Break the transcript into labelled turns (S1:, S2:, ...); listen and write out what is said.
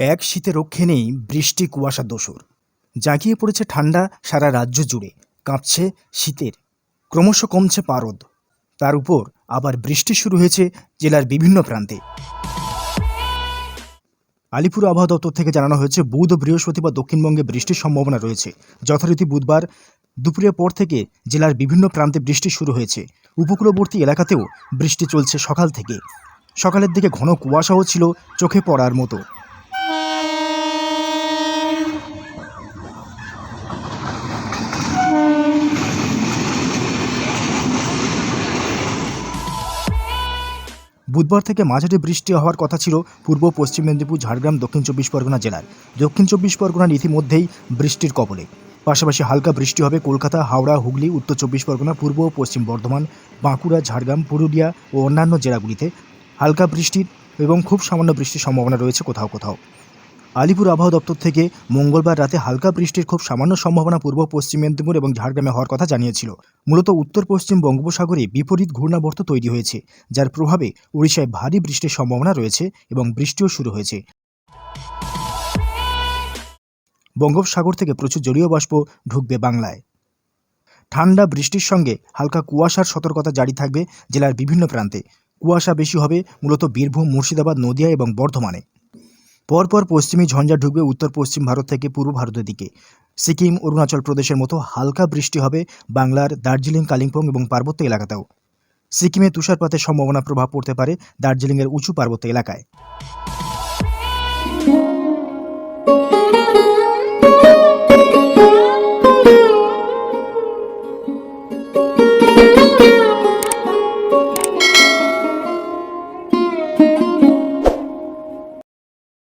S1: এক শীতে রক্ষে নেই বৃষ্টি, কুয়াশা, দোসর। জাগিয়ে পড়েছে ঠান্ডা সারা রাজ্য জুড়ে, কাঁপছে শীতের। ক্রমশ কমছে পারদ। তার উপর আবার বৃষ্টি শুরু হয়েছে জেলার বিভিন্ন প্রান্তে। আলিপুর আবহাওয়া দপ্তর থেকে জানানো হয়েছে, বুধ ও বৃহস্পতিবার দক্ষিণবঙ্গে বৃষ্টির সম্ভাবনা রয়েছে। যথারীতি বুধবার দুপুরের পর থেকে জেলার বিভিন্ন প্রান্তে বৃষ্টি শুরু হয়েছে। উপকূলবর্তী এলাকাতেও বৃষ্টি চলছে সকাল থেকে। সকালের দিকে ঘন কুয়াশাও ছিল চোখে পড়ার মতো। বুধবার থেকে মাঝারি বৃষ্টি হওয়ার কথা ছিল পূর্ব পশ্চিম মেদিনীপুর, ঝাড়গ্রাম, দক্ষিণ চব্বিশ পরগনা জেলার। দক্ষিণ চব্বিশ পরগনার ইতিমধ্যেই বৃষ্টির কবলে। পাশাপাশি হালকা বৃষ্টি হবে কলকাতা, হাওড়া, হুগলি, উত্তর চব্বিশ পরগনা, পূর্ব ও পশ্চিম বর্ধমান, বাঁকুড়া, ঝাড়গ্রাম, পুরুলিয়া ও অন্যান্য জেলাগুলিতে হালকা বৃষ্টির এবং খুব সামান্য বৃষ্টির সম্ভাবনা রয়েছে কোথাও কোথাও। আলিপুর আবহাওয়া দপ্তর থেকে মঙ্গলবার রাতে হালকা বৃষ্টির খুব সামান্য সম্ভাবনা পূর্ব পশ্চিম মেদিনীপুর এবং ঝাড়গ্রামে হওয়ার কথা জানিয়েছিল। মূলত উত্তর পশ্চিম বঙ্গোপসাগরে বিপরীত ঘূর্ণাবর্ত তৈরি হয়েছে, যার প্রভাবে উড়িষ্যায় ভারী বৃষ্টির সম্ভাবনা রয়েছে এবং বৃষ্টিও শুরু হয়েছে। বঙ্গোপসাগর থেকে প্রচুর জলীয় বাষ্প ঢুকবে বাংলায়। ঠান্ডা বৃষ্টির সঙ্গে হালকা কুয়াশার সতর্কতা জারি থাকবে জেলার বিভিন্ন প্রান্তে। কুয়াশা বেশি হবে মূলত বীরভূম, মুর্শিদাবাদ, নদিয়া এবং বর্ধমানে। পরপর পশ্চিমী ঝঞ্ঝা ঢুকবে উত্তর পশ্চিম ভারত থেকে পূর্ব ভারতের দিকে। সিকিম, অরুণাচল প্রদেশের মতো হালকা বৃষ্টি হবে বাংলার দার্জিলিং, কালিম্পং এবং পার্বত্য এলাকাতেও। সিকিমে তুষারপাতের সম্ভাবনা প্রভাব পড়তে পারে দার্জিলিংয়ের উঁচু পার্বত্য এলাকায়।